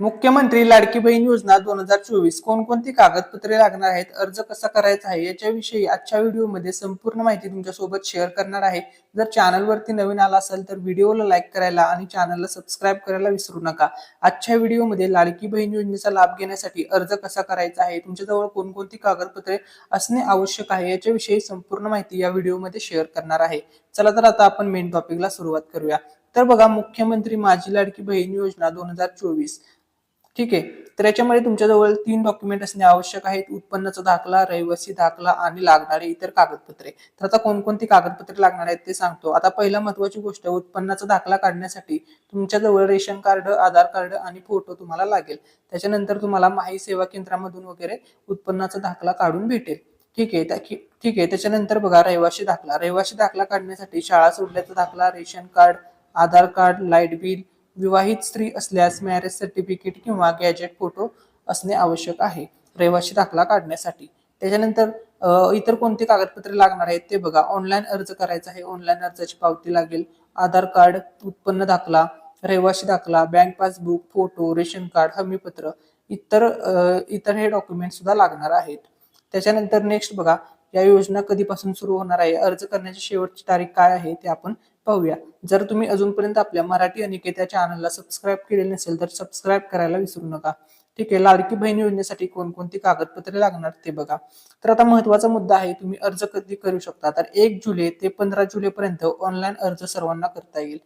मुख्यमंत्री लाडकी बहीण योजना दोन हजार चोवीस कोणकोणती कागदपत्रे लागणार आहेत? अर्ज कसा करायचा आहे? याच्याविषयी आजच्या व्हिडिओमध्ये संपूर्ण माहिती तुमच्यासोबत शेअर करणार आहे. जर चॅनलवरती नवीन आला असेल तर व्हिडिओला लाईक करायला आणि चॅनलला सबस्क्राईब करायला विसरू नका. आजच्या व्हिडिओमध्ये लाडकी बहीण योजनेचा लाभ घेण्यासाठी अर्ज कसा करायचा आहे? तुमच्याजवळ कोणकोणती कागदपत्रे असणे आवश्यक आहे? याच्याविषयी संपूर्ण माहिती या व्हिडिओमध्ये शेअर करणार आहे. चला तर आता आपण मेन टॉपिकला सुरुवात करूया. तर बघा मुख्यमंत्री माझी लाडकी बहीण योजना दोन हजार चोवीस. ठीक आहे. तर याच्यामध्ये तुमच्याजवळ तीन डॉक्युमेंट असणे आवश्यक आहेत. उत्पन्नाचा दाखला रहिवासी दाखला आणि लागणारे इतर कागदपत्रे. तर आता कोणकोणती कागदपत्रे लागणार आहेत ते सांगतो. आता पहिला महत्वाची गोष्ट उत्पन्नाचा दाखला काढण्यासाठी तुमच्याजवळ रेशन कार्ड आधार कार्ड आणि फोटो तुम्हाला लागेल. त्याच्यानंतर तुम्हाला माही सेवा केंद्रामधून वगैरे उत्पन्नाचा दाखला काढून भेटेल. ठीक आहे. त्या- ठीक आहे. त्याच्यानंतर बघा रहिवासी दाखला. रहिवासी दाखला काढण्यासाठी शाळा सोडल्याचा दाखला ration card Aadhaar card light bill विवाहित स्त्री असल्यास मॅरेज सर्टिफिकेट किंवा गॅजेट फोटो असणे आवश्यक आहे. रहिवासी दाखला काढण्यासाठी. त्याच्यानंतर इतर कोणते कागदपत्रे लागणार आहेत ते बघा. ऑनलाईन अर्ज करायचा आहे. ऑनलाईन अर्जाची पावती लागेल. आधार कार्ड उत्पन्न दाखला रहिवासी दाखला bank passbook photo ration card हमीपत्र इतर इतर हे डॉक्युमेंट सुद्धा लागणार आहेत. त्याच्यानंतर नेक्स्ट बघा. या योजना कधीपासून सुरू होणार आहे? अर्ज करण्याची शेवटची तारीख काय आहे ते आपण पाहूया. जर तुम्ही अजूनपर्यंत आपल्या मराठी अनिकेत्या चॅनलला सबस्क्राईब केलेले नसेल तर सबस्क्राईब करायला विसरू नका. ठीक आहे लाडकी बहीण योजनेसाठी कोणकोणती कागदपत्रे लागणार ते बघा. तर आता महत्त्वाचा मुद्दा आहे तुम्ही अर्ज कधी करू शकता? तर एक जुलै ते पंधरा जुलैपर्यंत ऑनलाईन अर्ज सर्वांना करता येईल.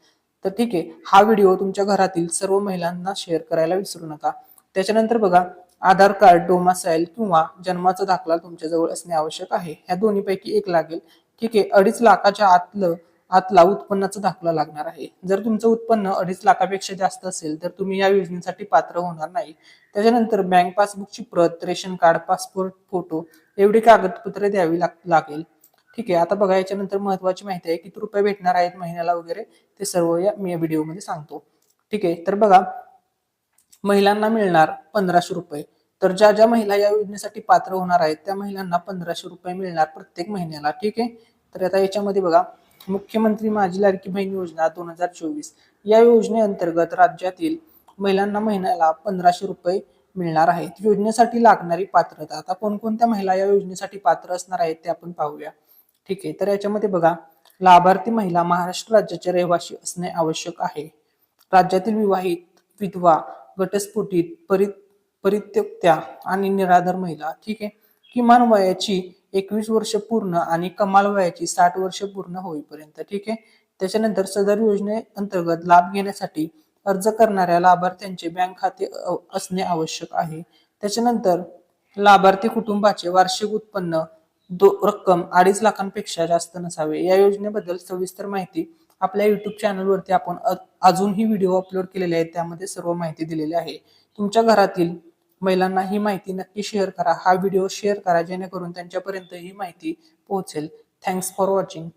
तर ठीक आहे हा व्हिडिओ तुमच्या घरातील सर्व महिलांना शेअर करायला विसरू नका. त्याच्यानंतर बघा आधार कार्ड डोमासाईल किंवा जन्माचा दाखला तुमच्याजवळ असणे आवश्यक आहे. ह्या दोन्हीपैकी एक लागेल ठीक आहे अडीच लाखाच्या आतलं आतला उत्पन्नाचा दाखला लागणार आहे. जर तुमचं उत्पन्न अडीच लाखापेक्षा जास्त असेल तर तुम्ही या योजनेसाठी पात्र होणार नाही. त्याच्यानंतर बँक पासबुकची प्रत रेशन कार्ड पासपोर्ट फोटो एवढी कागदपत्रे द्यावी लाग- लागेल. ठीक आहे आता बघा याच्यानंतर महत्वाची माहिती आहे किती रुपये भेटणार आहेत महिन्याला वगैरे ते सर्व या मी या व्हिडिओमध्ये सांगतो. ठीक आहे तर बघा महिलांना मिळणार पंधराशे रुपये. तर ज्या ज्या महिला या योजनेसाठी पात्र होणार आहेत त्या महिलांना पंधराशे रुपये मिळणार प्रत्येक महिन्याला. ठीक आहे? तर आता याच्यामध्ये बघा मुख्यमंत्री माझी लाडकी बहीण योजना दोन हजार चोवीस. या योजनेअंतर्गत राज्यातील महिलांना महिन्याला पंधराशे रुपये मिळणार आहेत. योजनेसाठी लागणारी पात्रता. आता कोणकोणत्या महिला या योजनेसाठी पात्र असणार आहेत ते आपण पाहूया. ठीक आहे? तर याच्यामध्ये बघा लाभार्थी महिला महाराष्ट्र राज्याचे रहिवासी असणे आवश्यक आहे. राज्यातील विवाहित विधवा घटस्फोटित परि परित्यक्त्या आणि निराधार महिला ठीक आहे? किमान वयाची एकवीस वर्ष पूर्ण आणि कमाल वयाची साठ वर्ष पूर्ण होईपर्यंत ठीक आहे? त्याच्यानंतर सदर योजनेअंतर्गत लाभ घेण्यासाठी अर्ज करणाऱ्या लाभार्थ्यांचे बँक खाते असणे आवश्यक आहे. त्याच्यानंतर लाभार्थी कुटुंबाचे वार्षिक उत्पन्न दो रक्कम अडीच लाखांपेक्षा जास्त नसावे. या योजनेबद्दल सविस्तर माहिती आपल्या युट्यूब चॅनलवरती आपण अजूनही व्हिडिओ अपलोड केलेले आहेत. त्यामध्ये सर्व माहिती दिलेली आहे. तुमच्या घरातील महिलांना ही माहिती नक्की शेअर करा. हा व्हिडिओ शेअर करा जेणेकरून त्यांच्यापर्यंत ही माहिती पोहोचेल. Thanks for watching